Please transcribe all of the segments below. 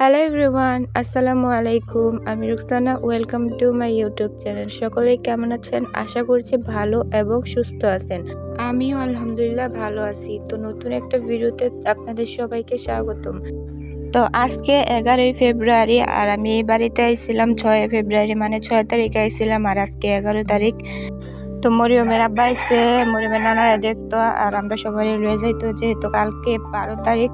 Hello everyone আসসালামু আলাইকুম আমি Ruksana welcome to my YouTube channel সকলেই কেমন আছেন? আশা করছি ভালো এবং সুস্থ আছেন। আমিও আলহামদুলিল্লাহ ভালো আছি। তো নতুন একটা ভিডিওতে আপনাদের সবাইকে স্বাগতম। তো আজকে এগারোই ফেব্রুয়ারি, আর আমি এই বাড়িতে আইছিলাম ছয় ফেব্রুয়ারি মানে ছয় তারিখে আইছিলাম, আর আজকে এগারো তারিখ। তো মরিয়মের আব্বা আইসে মরিয়মের নানারা দেখতো আর আমরা সবাই রয়ে যাইতো, যেহেতু কালকে বারো তারিখ।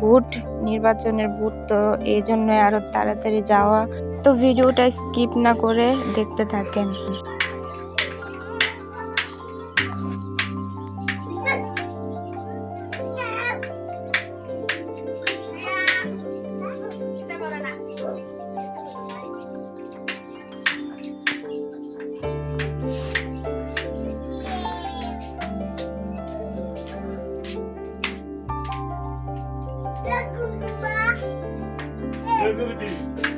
ভোট, নির্বাচনের ভোট তো এই জন্য আরও তাড়াতাড়ি যাওয়া। তো ভিডিওটা স্কিপ না করে দেখতে থাকেন। Productivity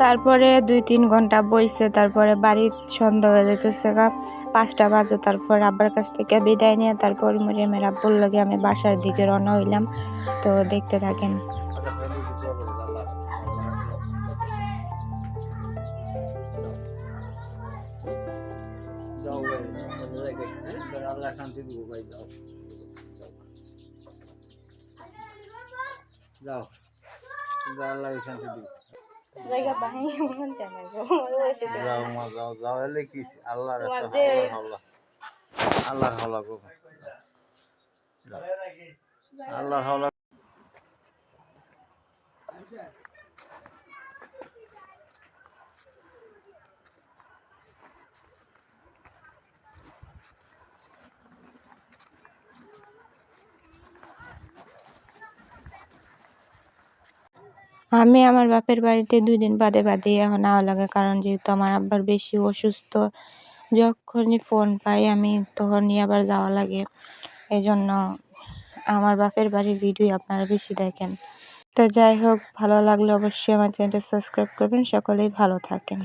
তারপরে দুই তিন ঘণ্টা বইছে, তারপরে বাড়ি সন্ধ্যা হয়ে যেতেছে গা। পাঁচটা বাজে, তারপর আব্বার কাছ থেকে বিদায় নিয়ে তারপর মরিয়মের আব্বুর লগে আমি বাসার দিকে রওনা হইলাম। তো দেখতে থাকেন। আল্লাহ শান্তি দিব ভাই যাও যাও কিন্তু শান্তি দিব যাও মা যাও যাও এলে কি আল্লাহ আল্লাহ হলা গো আল্লাহ হলা আমি আমার বাপের বাড়িতে দুই দিন বাদে বাদে এখন আওয়া লাগে, কারণ যেহেতু আমার আব্বার বেশি অসুস্থ, যখনই ফোন পাই আমি তখনই আবার যাওয়া লাগে। এই জন্য আমার বাপের বাড়ির ভিডিও আপনারা বেশি দেখেন। তো যাই হোক, ভালো লাগলে অবশ্যই আমার চ্যানেলটা সাবস্ক্রাইব করবেন, সকলেই ভালো থাকেন।